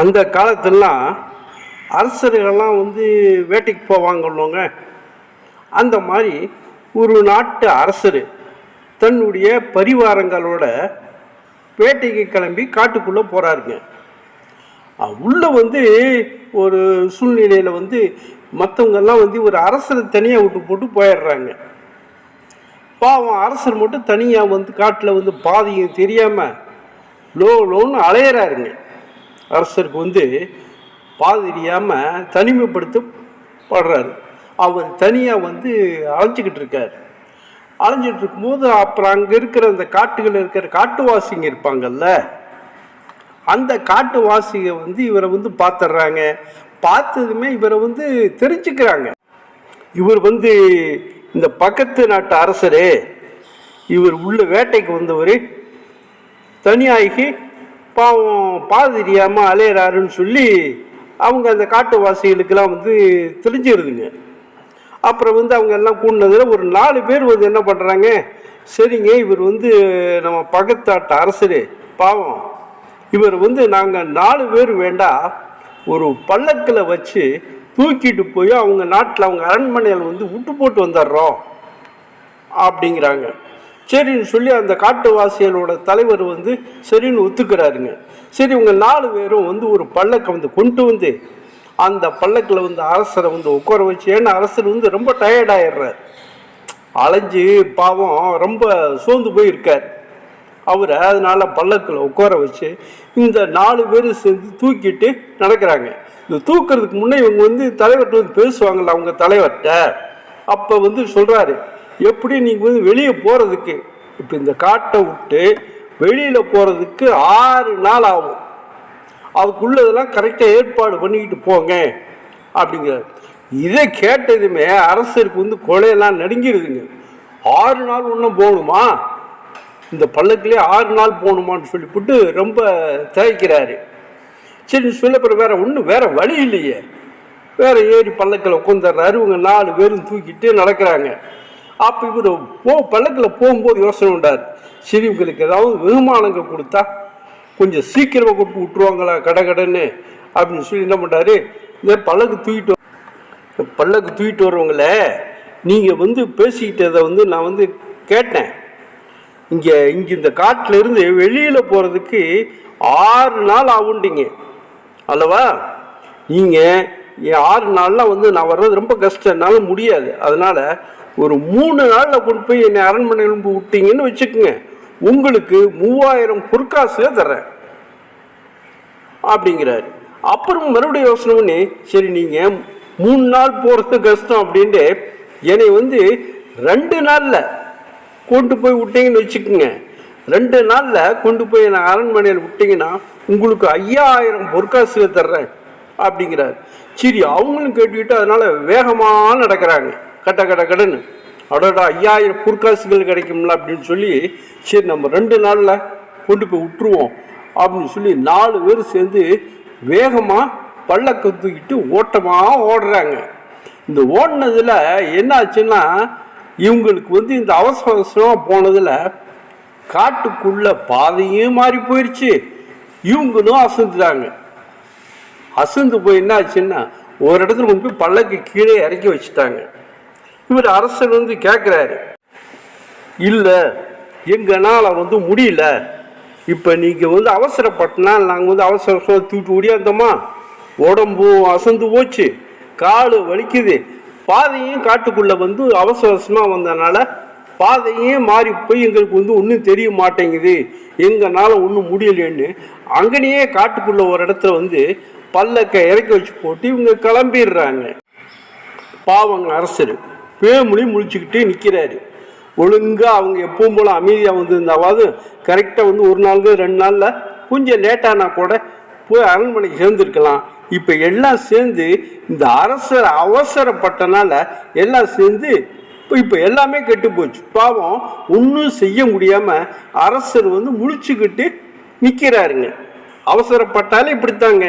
அந்த காலத்திலலாம் அரசர்கள்லாம் வந்து வேட்டைக்கு போவாங்கல்லுவங்க அந்த மாதிரி ஒரு நாட்டு அரசர் தன்னுடைய பரிவாரங்களோட வேட்டைக்கு கிளம்பி காட்டுக்குள்ளே போகிறாருங்க உள்ளே வந்து ஒரு சூழ்நிலையில் வந்து மற்றவங்கெல்லாம் வந்து ஒரு அரசரை தனியாக விட்டு போட்டு போயிடுறாங்க. பாவம் அரசர் மட்டும் தனியாக வந்து காட்டில் வந்து பாதியும் தெரியாமல் லோ லோன்னு அலையிறாருங்க. அரசருக்கு வந்து பாதிரியாமல் தனிமைப்படுத்த தனிமைப்படுத்தப்படுறாரு. அவர் தனியாக வந்து அலைஞ்சிக்கிட்டு இருக்கார். அலைஞ்சிட்டு இருக்கும்போது அப்புறம் அங்கே இருக்கிற அந்த காட்டுகளில் இருக்கிற காட்டுவாசிங்க இருப்பாங்கல்ல அந்த காட்டுவாசிக வந்து இவரை வந்து பார்த்துடுறாங்க பார்த்ததுமே இவரை வந்து தெரிஞ்சுக்கிறாங்க. இவர் வந்து இந்த பக்கத்து நாட்டு அரசரு இவர் உள்ள வேட்டைக்கு வந்தவர் தனியாகி பாவம் பாதிரியாமல் தெரியாமல் அலையிறாருன்னு சொல்லி அவங்க அந்த காட்டுவாசிகளுக்கெல்லாம் வந்து தெரிஞ்சிருதுங்க. அப்புறம் வந்து அவங்க எல்லாம் கூடினதில் ஒரு நாலு பேர் வந்து என்ன பண்ணுறாங்க சரிங்க இவர் வந்து நம்ம பகத்தாட்ட அரசரே பாவம். இவர் வந்து நாங்கள் நாலு பேர் வேண்டாம் ஒரு பல்லக்கில் வச்சு தூக்கிட்டு போய் அவங்க நாட்டில் அவங்க அரண்மனையில் வந்து விட்டு போட்டு வந்துடுறோம் அப்படிங்கிறாங்க. சரின்னு சொல்லி அந்த காட்டுவாசிகளோட தலைவர் வந்து சரின்னு ஒத்துக்கிறாருங்க. சரி இவங்க நாலு பேரும் வந்து ஒரு பல்லக்கை வந்து கொண்டு வந்து அந்த பல்லக்கில் வந்து அரசரை வந்து உட்கார வச்சு ஏன்னா அரசர் வந்து ரொம்ப டயர்டாயிடுறார் அலைஞ்சு பாவம் ரொம்ப சோர்ந்து போய் இருக்கார் அவரை அதனால் பல்லக்கில் உட்கார வச்சு இந்த நாலு பேர் சேர்ந்து தூக்கிட்டு நடக்கிறாங்க. இந்த தூக்குறதுக்கு முன்னே இவங்க வந்து தலைவர்கிட்ட வந்து பேசுவாங்கள்ல அவங்க தலைவர்கிட்ட. அப்போ வந்து சொல்கிறாரு எப்படி நீங்கள் வந்து வெளியே போகிறதுக்கு இப்போ இந்த காட்டை விட்டு வெளியில் போகிறதுக்கு ஆறு நாள் ஆகும். அதுக்குள்ளதெல்லாம் கரெக்டாக ஏற்பாடு பண்ணிக்கிட்டு போங்க அப்படிங்கிறார். இதை கேட்டதுமே அரசருக்கு வந்து கொலையெல்லாம் நடுங்கிருதுங்க. ஆறு நாள் ஒன்றும் போகணுமா? இந்த பல்லக்கிலே ஆறு நாள் போகணுமான்னு சொல்லிவிட்டு ரொம்ப தயக்கிறாரு சரி சொல்ல வேறு வேற ஒன்றும் வேற வழி இல்லையே. வேற ஏறி பல்லக்கில் உட்காந்துடுறாரு இவங்க நாலு பேரும் தூக்கிட்டு நடக்கிறாங்க. அப்போ இவர் போ பல்லக்கில் போகும்போது யோசனை உண்டார். சரி இவங்களுக்கு ஏதாவது வெகுமானங்கள் கொடுத்தா கொஞ்சம் சீக்கிரமாக கொண்டு விட்டுருவாங்களா கடை கடைன்னு அப்படின்னு சொல்லி என்ன பண்ணுறாரு இந்த பல்லக்கு தூக்கிட்டு வ- பல்லக்கு தூக்கிட்டு வர்றவங்கள நீங்கள் வந்து பேசிக்கிட்டதை வந்து நான் வந்து கேட்டேன். இங்கே இங்கே இந்த காட்டுல இருந்து வெளியில் போகிறதுக்கு ஆறு நாள் ஆகுண்டிங்க அல்லவா? நீங்கள் ஆறு நாள்லாம் வந்து நான் வர்றது ரொம்ப கஷ்டம். என்னால் முடியாது. அதனால் ஒரு மூணு நாளில் கொண்டு போய் என்னை அரண்மனையில் கொண்டு விட்டீங்கன்னு வச்சுக்கோங்க. உங்களுக்கு மூவாயிரம் பொற்காசுக தர்றேன். அப்படிங்கிறாரு. அப்புறம் மறுபடியும் யோசனை பண்ணி சரி நீங்கள் மூணு நாள் போகிறது கஷ்டம் அப்படின்ட்டு என்னை வந்து ரெண்டு நாளில் கொண்டு போய் விட்டீங்கன்னு வச்சுக்கோங்க. ரெண்டு நாளில் கொண்டு போய் என்னை அரண்மனையில் விட்டீங்கன்னா உங்களுக்கு ஐயாயிரம் பொற்காசுக தர்றேன் அப்படிங்கிறார். சரி அவங்களும் கேட்டுக்கிட்டு அதனால் வேகமாக நடக்கிறாங்க. கட்ட கட்ட கடன்னு. அடடா ஐயாயிரம் பொற்காசுகள் கிடைக்கும்ல அப்படின்னு சொல்லி சரி நம்ம ரெண்டு நாளில் கொண்டு போய் விட்டுருவோம் அப்படின்னு சொல்லி நாலு பேர் சேர்ந்து வேகமாக பள்ளக்க தூக்கிட்டு ஓட்டமாக ஓடுறாங்க. இந்த ஓடினதில் என்ன ஆச்சுன்னா இவங்களுக்கு வந்து இந்த அவசர அவசரமாக போனதில் காட்டுக்குள்ள பாதையும் மாறி போயிடுச்சு இவங்களும் அசந்துட்டாங்க. அசந்து போய் என்ன ஆச்சுன்னா ஒரு இடத்துல கொண்டு போய் பல்லக்கு கீழே இறக்கி வச்சுட்டாங்க. இவர் அரசர் வந்து கேட்குறாரு இல்லை எங்களால் வந்து முடியல. இப்போ நீங்கள் வந்து அவசரப்பட்டனா நாங்கள் வந்து அவசர தூட்டு தூக்கிட்டு ஓடியாந்தோமா உடம்பு அசந்து போச்சு கால் வலிக்குது. பாதையும் காட்டுக்குள்ளே வந்து அவசர அவசரமாக வந்தனால பாதையே மாறி போய் எங்களுக்கு வந்து ஒன்றும் தெரிய மாட்டேங்குது. எங்களால் ஒன்றும் முடியலன்னு அங்கனையே காட்டுக்குள்ளே ஒரு இடத்துல வந்து பல்லக்க இறக்கி வச்சு போட்டு இவங்க கிளம்பிடுறாங்க. பாவங்க அரசர். பேமொழி முழிச்சுக்கிட்டே நிற்கிறாரு ஒழுங்காக அவங்க எப்பவும் போல் அமைதியாக வந்திருந்தாவது கரெக்டாக வந்து ஒரு நாள் ரெண்டு நாளில் கொஞ்சம் லேட்டானா கூட போய் அரண்மனைக்கு சேர்ந்துருக்கலாம். இப்போ எல்லாம் சேர்ந்து இந்த அரசர் அவசரப்பட்டனால எல்லாம் சேர்ந்து இப்போ இப்போ எல்லாமே கெட்டு போச்சு. பாவம் ஒன்றும் செய்ய முடியாமல் அரசர் வந்து முழிச்சுக்கிட்டு நிற்கிறாருங்க அவசரப்பட்டாலே இப்படித்தாங்க.